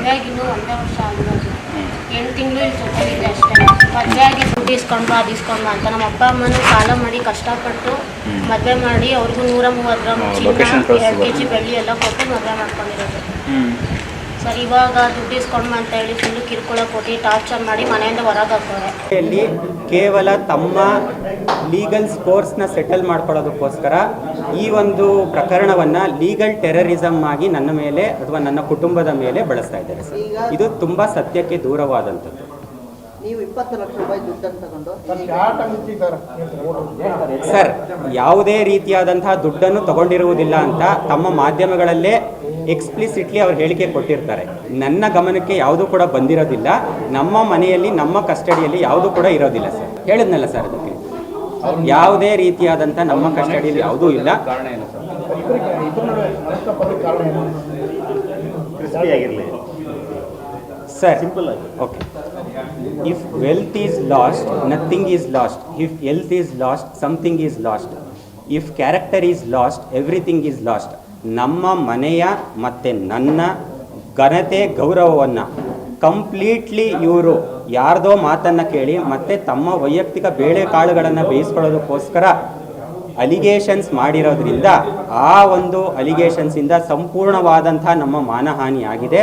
ಮದುವೆಯಾಗಿ ಇನ್ನೂ ಒಂದೇ ವರ್ಷ ಆಗಿರೋದು ಎಂಟು ತಿಂಗಳು ಇಲ್ಲಿ ಇದೆ ಅಷ್ಟೇ. ಮದುವೆಯಾಗಿ ದುಡ್ಡು ಇಸ್ಕೊಂಡ್ಬಾ ಅದು ಇಸ್ಕೊಂಡ್ಬಾ ಅಂತ. ನಮ್ಮ ಅಪ್ಪ ಅಮ್ಮನೂ ಸಾಲ ಮಾಡಿ ಕಷ್ಟಪಟ್ಟು ಮದುವೆ ಮಾಡಿ ಅವ್ರಿಗೂ ನೂರ ಮೂವತ್ತು ಗ್ರಾಮ್ ಚಿನ್ನ ಎರಡು ಕೆ ಜಿ ಬೆಳ್ಳಿ ಎಲ್ಲ ಕೊಟ್ಟು ಮದುವೆ ಮಾಡ್ಕೊಂಡಿರೋದು. ಸರ್, ಇವಾಗ ದುಡ್ಡು ಇಸ್ಕೊಂಡ್ಬಾ ಅಂತ ಹೇಳಿ ಫುಲ್ಲು ಕಿರ್ಕೊಳ ಕೊಟ್ಟು ಟಾರ್ಚರ್ ಮಾಡಿ ಮನೆಯಿಂದ ಹೊರಗೆ ಯಲ್ಲಿ ಕೇವಲ ತಮ್ಮ ಲೀಗಲ್ ಸ್ಕೋರ್ಸ್ನ ಸೆಟಲ್ ಮಾಡ್ಕೊಳ್ಳೋದಕ್ಕೋಸ್ಕರ ಈ ಒಂದು ಪ್ರಕರಣವನ್ನು ಲೀಗಲ್ ಟೆರರಿಸಂ ಆಗಿ ನನ್ನ ಮೇಲೆ ಅಥವಾ ನನ್ನ ಕುಟುಂಬದ ಮೇಲೆ ಬಳಸ್ತಾ ಇದ್ದಾರೆ ಸರ್. ಇದು ತುಂಬ ಸತ್ಯಕ್ಕೆ ದೂರವಾದಂಥದ್ದು. ನೀವು ಇಪ್ಪತ್ತು ಲಕ್ಷ ರೂಪಾಯಿ ದುಡ್ಡನ್ನು ತಗೊಂಡು ಸರ್ ಯಾವುದೇ ರೀತಿಯಾದಂತಹ ದುಡ್ಡನ್ನು ತಗೊಂಡಿರುವುದಿಲ್ಲ ಅಂತ ತಮ್ಮ ಮಾಧ್ಯಮಗಳಲ್ಲೇ ಎಕ್ಸ್ಪ್ಲಿಸಿಟ್ಲಿ ಅವ್ರು ಹೇಳಿಕೆ ಕೊಟ್ಟಿರ್ತಾರೆ. ನನ್ನ ಗಮನಕ್ಕೆ ಯಾವುದೂ ಕೂಡ ಬಂದಿರೋದಿಲ್ಲ. ನಮ್ಮ ಮನೆಯಲ್ಲಿ ನಮ್ಮ ಕಸ್ಟಡಿಯಲ್ಲಿ ಯಾವುದೂ ಕೂಡ ಇರೋದಿಲ್ಲ ಸರ್. ಹೇಳಿದ್ನಲ್ಲ ಸರ್ ಅದಕ್ಕೆ. ಯಾವುದೇ ರೀತಿಯಾದಂಥ ನಮ್ಮ ಕಸ್ಟಡಿಯಲ್ಲಿ ಯಾವುದೂ ಇಲ್ಲ. ಕಾರಣ ಏನು sir sir okay. If wealth is lost, nothing is lost. If health is lost, something is lost. If character is lost, everything is lost. ನಮ್ಮ ಮನೆಯ ಮತ್ತು ನನ್ನ ಘನತೆ ಗೌರವವನ್ನು ಕಂಪ್ಲೀಟ್ಲಿ ಇವರು ಯಾರ್ದೋ ಮಾತನ್ನು ಕೇಳಿ ಮತ್ತೆ ತಮ್ಮ ವೈಯಕ್ತಿಕ ಬೇಳೆಕಾಳುಗಳನ್ನು ಬೇಯಿಸ್ಕೊಳ್ಳೋದಕ್ಕೋಸ್ಕರ ಅಲಿಗೇಷನ್ಸ್ ಮಾಡಿರೋದ್ರಿಂದ ಆ ಒಂದು ಅಲಿಗೇಷನ್ಸಿಂದ ಸಂಪೂರ್ಣವಾದಂಥ ನಮ್ಮ ಮಾನಹಾನಿ ಆಗಿದೆ